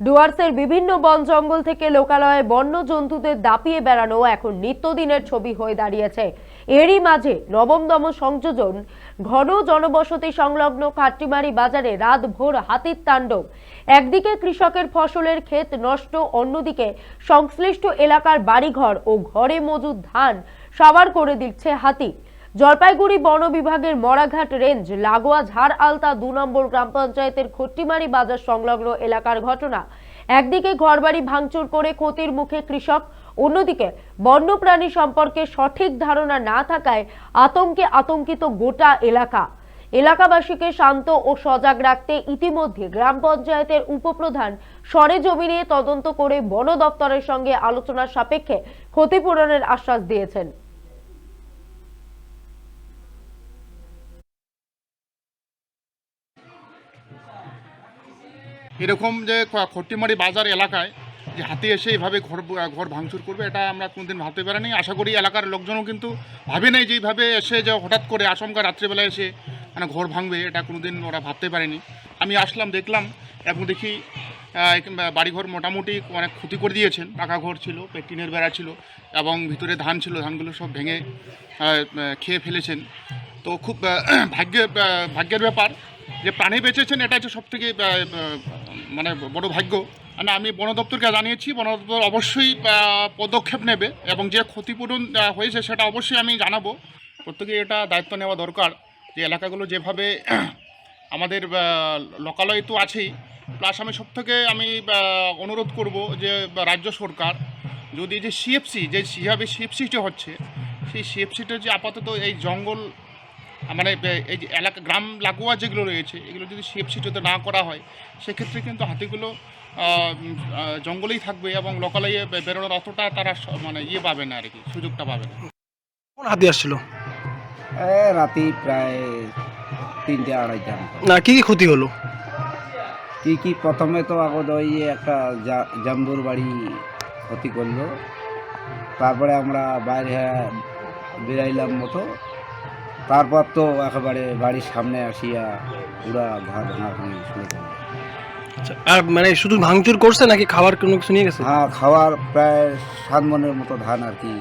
ডুয়ার্সের বিভিন্ন বন জঙ্গল থেকে লোকালয়ে বন্য জন্তুদের দাপিয়ে বেড়ানো এখন নিত্যদিনের ছবি হয়ে দাঁড়িয়েছে। এরই মাঝে নবমতম সংযোজন ঘন জনবসতি সংলগ্ন কাট্টিমারি বাজারে রাত ভোর হাতির তাণ্ডব। একদিকে কৃষকের ফসলের ক্ষেত নষ্ট, অন্যদিকে সংশ্লিষ্ট এলাকার বাড়িঘর ও ঘরে মজুদ ধান সাবার করে দিচ্ছে হাতি। জলপাইগুড়ি বন বিভাগের মরাঘাট রেঞ্জ, লাগোয়া ঝাড় আলতা দু নম্বর গ্রাম পঞ্চায়েতের খট্টিমারি বাজার সংলগ্ন এলাকার ঘটনা। একদিকে ঘরবাড়ি ভাঙচুর করে ক্ষতির মুখে কৃষক, অন্যদিকে বন্যপ্রাণী সম্পর্কে সঠিক ধারণা না থাকায় আতঙ্কে আতঙ্কিত গোটা এলাকা। এলাকাবাসীকে শান্ত ও সজাগ রাখতে ইতিমধ্যে গ্রাম পঞ্চায়েতের উপপ্রধান সরে সরেজমিনে তদন্ত করে বন দপ্তরের সঙ্গে আলোচনার সাপেক্ষে ক্ষতিপূরণের আশ্বাস দিয়েছেন। এরকম যে খট্টিমারি বাজার এলাকায় যে হাতি এসে এইভাবে ঘর ঘর ভাঙচুর করবে, এটা আমরা কোনোদিন ভাবতে পারিনি। আশা করি এলাকার লোকজনও কিন্তু ভাবে নাই যে এইভাবে এসে যে হঠাৎ করে আচমকা রাত্রিবেলা এসে মানে ঘর ভাঙবে, এটা কোনোদিন ওরা ভাবতে পারেনি। আমি আসলাম, দেখলাম, এবং দেখি বাড়িঘর মোটামুটি অনেক ক্ষতি করে দিয়েছেন। পাকা ঘর ছিল টিনের বেড়া ছিল, এবং ভিতরে ধান ছিল, ধানগুলো সব ভেঙে খেয়ে ফেলেছেন। তো খুব ভাগ্যের ভাগ্যের ব্যাপার যে প্রাণী বেঁচেছেন, এটা হচ্ছে সব থেকে মানে বড় ভাগ্য। মানে আমি বন দপ্তরকে জানিয়েছি, বন দপ্তর অবশ্যই পদক্ষেপ নেবে এবং যে ক্ষতিপূরণ হয়েছে সেটা অবশ্যই আমি জানাব। প্রত্যেকে এটা দায়িত্ব নেওয়া দরকার যে এলাকাগুলো যেভাবে, আমাদের লোকালয় তো আছেই। প্লাস আমি সব থেকে আমি অনুরোধ করব যে রাজ্য সরকার, যদি যে সিএফসি যে যেভাবে সিএফসিটা হচ্ছে, সেই সিএফসিটা যে আপাতত এই জঙ্গল মানে এই যে এলাকা গ্রাম লাগোয়া যেগুলো রয়েছে এগুলো যদি সিএফসি যদি না করা হয় সেক্ষেত্রে কিন্তু হাতিগুলো জঙ্গলেই থাকবে এবং লোকালয়ে বেরোনোর অতটা তারা মানে ইয়ে পাবে না আর কি সুযোগটা পাবে না। কোন হাতি আসছিল? এ রাতি প্রায় তিনটে আড়াইটা না কি কি ক্ষতি হলো? কি কি প্রথমে তো আগত ওই একটা জাম্বুর বাড়ি ক্ষতি করল। তারপরে আমরা বাইরে বেরাইলাম মতো। তারপর তো একেবারে বাড়ির সামনে আসিয়া পুরা ঘর ভাঙা ভাঙি শুরু করল আচ্ছা, আর মানে শুধু ভাঙচুর করছে নাকি খাওয়ার কোনো কিছু নিয়ে গেছে? হ্যাঁ খাওয়ার প্রায় সাত মনের মতো ধান আর কি